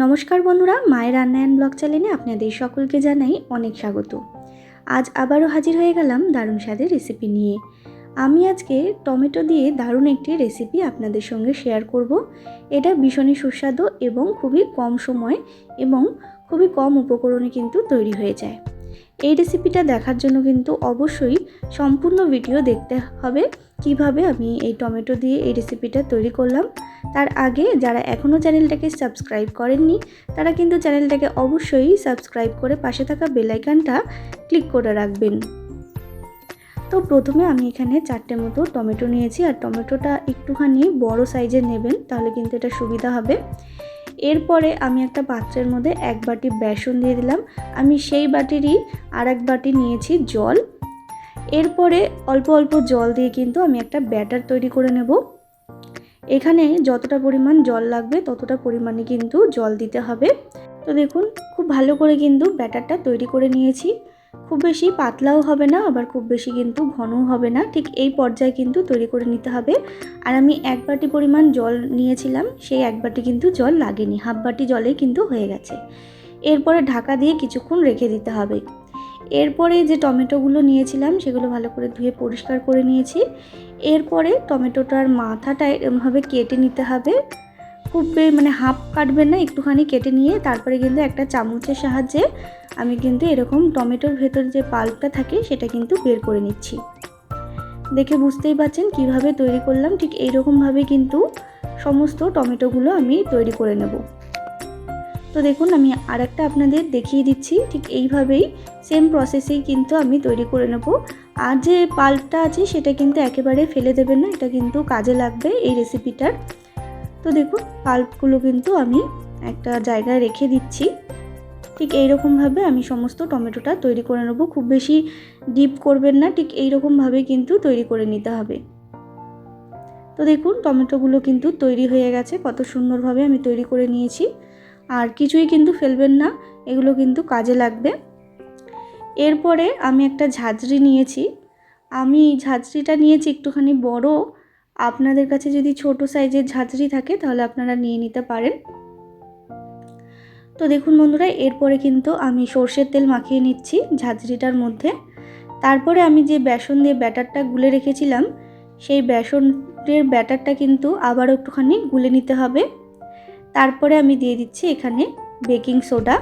নমস্কার বন্ধুরা, মায়ের রান্নায়ন ব্লগ চ্যানেলে আপনাদের সকলকে জানাই অনেক স্বাগত। আজ আবারও হাজির হয়ে গেলাম দারুণ স্বাদের রেসিপি নিয়ে। আমি আজকে টমেটো দিয়ে দারুণ একটি রেসিপি আপনাদের সঙ্গে শেয়ার করব। এটা ভীষণই সুস্বাদু এবং খুবই কম সময় এবং খুবই কম উপকরণে কিন্তু তৈরি হয়ে যায়। এই রেসিপিটা দেখার জন্য কিন্তু অবশ্যই সম্পূর্ণ ভিডিও দেখতে হবে কীভাবে আমি এই টমেটো দিয়ে এই রেসিপিটা তৈরি করলাম। তার আগে যারা এখনও চ্যানেলটাকে সাবস্ক্রাইব করেননি, তারা কিন্তু চ্যানেলটাকে অবশ্যই সাবস্ক্রাইব করে পাশে থাকা বেলাইকানটা ক্লিক করে রাখবেন। তো প্রথমে আমি এখানে চারটে মতো টমেটো নিয়েছি, আর টমেটোটা একটুখানি বড় সাইজের নেবেন, তাহলে কিন্তু এটা সুবিধা হবে। এরপরে আমি একটা পাত্রের মধ্যে এক বাটি বেসন দিয়ে দিলাম। আমি সেই বাটিরই আর এক বাটি নিয়েছি জল। এরপরে অল্প অল্প জল দিয়ে কিন্তু আমি একটা ব্যাটার তৈরি করে নেব। এখানে যতটা পরিমাণ জল লাগবে ততটা পরিমাণে কিন্তু জল দিতে হবে। তো দেখুন, খুব ভালো করে কিন্তু ব্যাটারটা তৈরি করে নিয়েছি। খুব বেশি পাতলাও হবে না, আবার খুব বেশি কিন্তু ঘনও হবে না। ঠিক এই পর্যায়ে কিন্তু তৈরি করে নিতে হবে। আর আমি এক বাটি পরিমাণ জল নিয়েছিলাম, সেই এক বাটি কিন্তু জল লাগেনি, হাফ বাটি জলেই কিন্তু হয়ে গেছে। এরপরে ঢাকা দিয়ে কিছুক্ষণ রেখে দিতে হবে। এরপরে যে টমেটোগুলো নিয়েছিলাম, সেগুলো ভালো করে ধুয়ে পরিষ্কার করে নিয়েছি। এরপরে টমেটোটার মাথাটা এরমভাবে কেটে নিতে হবে। খুব মানে হাফ কাটবেন না, একটুখানি কেটে নিয়ে তারপরে কিন্তু একটা চামচের সাহায্যে আমি কিন্তু এরকম টমেটোর ভেতর যে পাল্পটা থাকে সেটা কিন্তু বের করে নিচ্ছি। দেখে বুঝতেই পারছেন কীভাবে তৈরি করলাম, ঠিক এইরকমভাবে কিন্তু সমস্ত টমেটোগুলো আমি তৈরি করে নেব। তো দেখুন আমি আর একটা আপনাদের দেখিয়ে দিচ্ছি, ঠিক এইভাবেই সেম প্রসেসেই কিন্তু আমি তৈরি করে নেব। আর যে পাল্পটা আছে সেটা কিন্তু একেবারে ফেলে দেবেন না, এটা কিন্তু কাজে লাগবে এই রেসিপিটার। তো দেখুন, পাল্পগুলো কিন্তু আমি একটা জায়গায় রেখে দিচ্ছি। ঠিক এইরকমভাবে আমি সমস্ত টমেটোটা তৈরি করে নেব। খুব বেশি ডিপ করবেন না, ঠিক এইরকমভাবে কিন্তু তৈরি করে নিতে হবে। তো দেখুন, টমেটোগুলো কিন্তু তৈরি হয়ে গেছে, কত সুন্দরভাবে আমি তৈরি করে নিয়েছি। আর কিছুই কিন্তু ফেলবেন না, এগুলো কিন্তু কাজে লাগবে। এরপরে আমি একটা ঝাঁঝরি নিয়েছি। আমি ঝাঁঝরিটা নিয়েছি একটুখানি বড় আপনাদের কাছে যদি ছোট সাইজের ঝাঁঝরি থাকে, তাহলে আপনারা নিয়ে নিতে পারেন। তো দেখুন বন্ধুরা, এরপরে কিন্তু আমি সর্ষের তেল মাখিয়ে নিচ্ছি ঝাঁঝরিটার মধ্যে। তারপরে আমি যে বেসন দিয়ে ব্যাটারটা গুলে রেখেছিলাম, সেই বেসনের ব্যাটারটা কিন্তু আবারও একটুখানি গুলে নিতে হবে। তারপরে আমি দিয়ে দিচ্ছি এখানে বেকিং সোডা।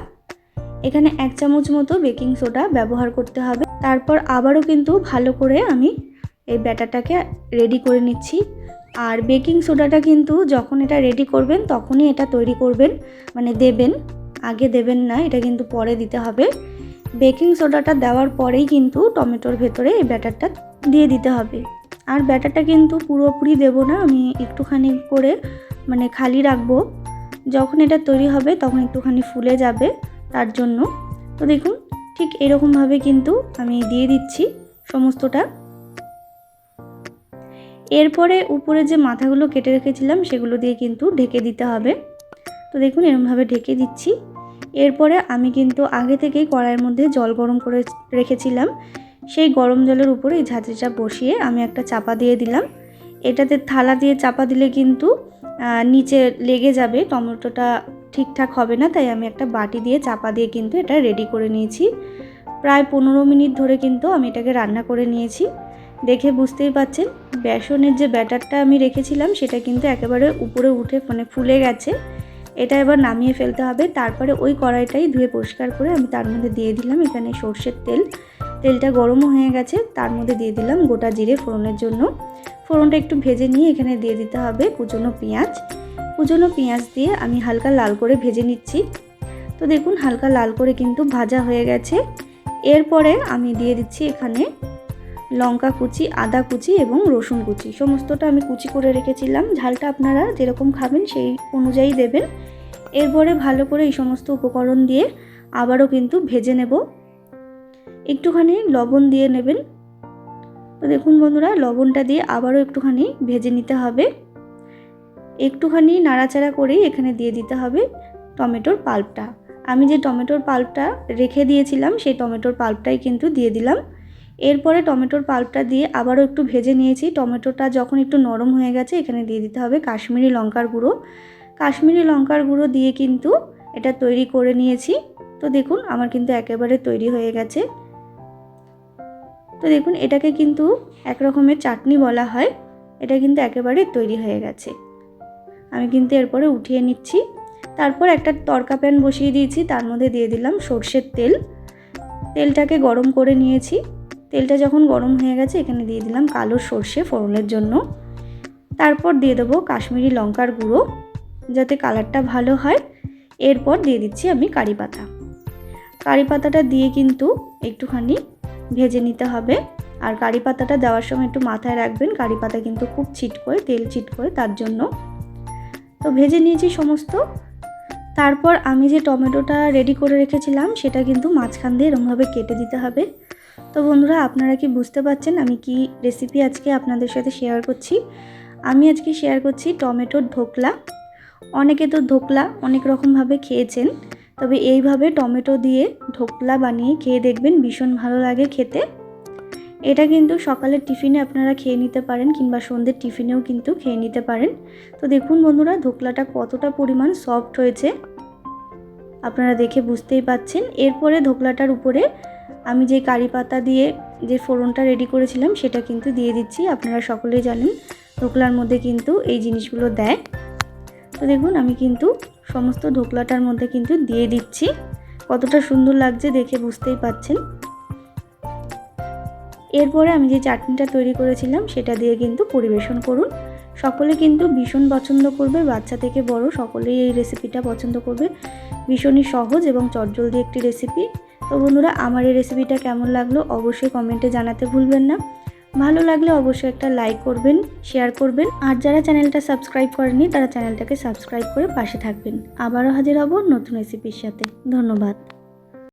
এখানে এক চামচ মতো বেকিং সোডা ব্যবহার করতে হবে। তারপর আবারও কিন্তু ভালো করে আমি এই ব্যাটারটাকে রেডি করে নিচ্ছি। আর বেকিং সোডাটা কিন্তু যখন এটা রেডি করবেন, তখনই এটা তৈরি করবেন মানে দেবেন। আগে দেবেন না, এটা কিন্তু পরে দিতে হবে। বেকিং সোডাটা দেওয়ার পরেই কিন্তু টমেটোর ভেতরে এই ব্যাটারটা দিয়ে দিতে হবে। আর ব্যাটারটা কিন্তু পুরোপুরি দেব না, আমি একটুখানি করে মানে খালি রাখব। যখন এটা তৈরি হবে, তখন একটুখানি ফুলে যাবে তার জন্য। তো দেখুন, ঠিক এরকমভাবে কিন্তু আমি দিয়ে দিচ্ছি সমস্তটা। এরপরে উপরে যে মাথাগুলো কেটে রেখেছিলাম, সেগুলো দিয়ে কিন্তু ঢেকে দিতে হবে। তো দেখুন এরকমভাবে ঢেকে দিচ্ছি। এরপরে আমি কিন্তু আগে থেকেই কড়াইয়ের মধ্যে জল গরম করে রেখেছিলাম। সেই গরম জলের উপরে এই ঝাঁঝরিটা বসিয়ে আমি একটা চাপা দিয়ে দিলাম। এটাতে থালা দিয়ে চাপা দিলে কিন্তু নিচে লেগে যাবে, টমেটোটা ঠিকঠাক হবে না, তাই আমি একটা বাটি দিয়ে চাপা দিয়ে কিন্তু এটা রেডি করে নিয়েছি। প্রায় পনেরো মিনিট ধরে কিন্তু আমি এটাকে রান্না করে নিয়েছি। দেখে বুঝতেই পাচ্ছেন, বেসনের যে ব্যাটারটা আমি রেখেছিলাম, সেটা কিন্তু একেবারে উপরে উঠে মানে ফুলে গেছে। এটা এবার নামিয়ে ফেলতে হবে, তারপরে ওই কড়াইটাই ধুয়ে পরিষ্কার করে আমি তার মধ্যে দিয়ে দিলাম এখানে সর্ষের তেল। তেলটা গরমও হয়ে গেছে, তার মধ্যে দিয়ে দিলাম গোটা জিরে ফোড়নের জন্য। ফোড়নটা একটু ভেজে নিয়ে এখানে দিয়ে দিতে হবে কুচনো পেঁয়াজ। কুচনো পেঁয়াজ দিয়ে আমি হালকা লাল করে ভেজে নিচ্ছি। তো দেখুন, হালকা লাল করে কিন্তু ভাজা হয়ে গেছে। এরপরে আমি দিয়ে দিচ্ছি এখানে লঙ্কা কুচি, আদা কুচি এবং রসুন কুচি। সমস্তটা আমি কুচি করে রেখেছিলাম। ঝালটা আপনারা যেরকম খাবেন সেই অনুযায়ী দেবেন। এরপরে ভালো করে এই সমস্ত উপকরণ দিয়ে আবারও কিন্তু ভেজে নেব। একটুখানি লবণ দিয়ে নেবেন। তো দেখুন বন্ধুরা, লবণটা দিয়ে আবারও একটুখানি ভেজে নিতে হবে। একটুখানি নাড়াচাড়া করেই এখানে দিয়ে দিতে হবে টমেটোর পাল্পটা। আমি যে টমেটোর পাল্পটা রেখে দিয়েছিলাম, সেই টমেটোর পাল্পটাই কিন্তু দিয়ে দিলাম। এরপরে টমেটোর পাল্পটা দিয়ে আবারও একটু ভেজে নিয়েছি। টমেটোটা যখন একটু নরম হয়ে গেছে, এখানে দিয়ে দিতে হবে কাশ্মীরি লঙ্কার গুঁড়ো। কাশ্মীরি লঙ্কার গুঁড়ো দিয়ে কিন্তু এটা তৈরি করে নিয়েছি। তো দেখুন, আমার কিন্তু একেবারে তৈরি হয়ে গেছে। তো দেখুন, এটাকে কিন্তু এক রকমের চাটনি বলা হয়। এটা কিন্তু একেবারে তৈরি হয়ে গেছে। আমি কিন্তু এরপরে উঠিয়ে নিচ্ছি। তারপর একটা তরকা প্যান বসিয়ে দিয়েছি, তার মধ্যে দিয়ে দিলাম সর্ষের তেল। তেলটাকে গরম করে নিয়েছি। তেলটা যখন গরম হয়ে গেছে, এখানে দিয়ে দিলাম কালো সর্ষে ফোড়নের জন্য। তারপর দিয়ে দেবো কাশ্মীরি লঙ্কার গুঁড়ো, যাতে কালারটা ভালো হয়। এরপর দিয়ে দিচ্ছি আমি কারি পাতা। কারি পাতাটা দিয়ে কিন্তু একটুখানি ভেজে নিতে হবে। আর কারি পাতাটা দেওয়ার সময় একটু মাথায় রাখবেন, কারি পাতা কিন্তু খুব ছিটকোয়, তেল ছিটকোয় তার জন্য। তো ভেজে নিয়েছি সমস্ত। তারপর আমি যে টমেটোটা রেডি করে রেখেছিলাম, সেটা কিন্তু মাঝখান দিয়ে এরমভাবে কেটে দিতে হবে। তো বন্ধুরা, আপনারা কি বুঝতে পারছেন আমি কি রেসিপি আজকে আপনাদের সাথে শেয়ার করছি? আমি আজকে শেয়ার করছি টমেটোর ধোকলা অনেকে তো ধোকলা অনেক রকমভাবে খেয়েছেন, তবে এইভাবে টমেটো দিয়ে ঢোকলা বানিয়ে খেয়ে দেখবেন ভীষণ ভালো লাগে খেতে। এটা কিন্তু সকালের টিফিনে আপনারা খেয়ে নিতে পারেন কিংবা সন্ধ্যের টিফিনেও কিন্তু খেয়ে নিতে পারেন। তো দেখুন বন্ধুরা ধোকলাটা কতটা পরিমাণ সফট হয়েছে। আপনারা দেখে বুঝতেই পাচ্ছেন এরপরে ধোকলাটার উপরে আমি যে কারি পাতা দিয়ে যে ফোড়নটা রেডি করেছিলাম, সেটা কিন্তু দিয়ে দিচ্ছি। আপনারা সকলেই জানেন, ঢোকলার মধ্যে কিন্তু এই জিনিসগুলো দেয়। তো দেখুন, আমি কিন্তু সমস্ত ঢোকলাটার মধ্যে কিন্তু দিয়ে দিচ্ছি। কতটা সুন্দর লাগছে দেখে বুঝতেই পাচ্ছেন। এরপরে আমি যে চাটনিটা তৈরি করেছিলাম, সেটা দিয়ে কিন্তু পরিবেশন করুন। সকলে কিন্তু ভীষণ পছন্দ করবে, বাচ্চা থেকে বড় সকলেই এই রেসিপিটা পছন্দ করবে। ভীষণই সহজ এবং চটজলদি একটি রেসিপি তো বন্ধুরা, আমার এই রেসিপিটা কেমন লাগল অবশ্যই কমেন্টে জানাতে ভুলবেন না। ভালো লাগলে অবশ্যই একটা লাইক করবেন শেয়ার করবেন। আর যারা চ্যানেলটা সাবস্ক্রাইব করেনি তারা চ্যানেলটাকে সাবস্ক্রাইব করে পাশে থাকবেন। আবারও হাজির হব নতুন রেসিপির সাথে। ধন্যবাদ।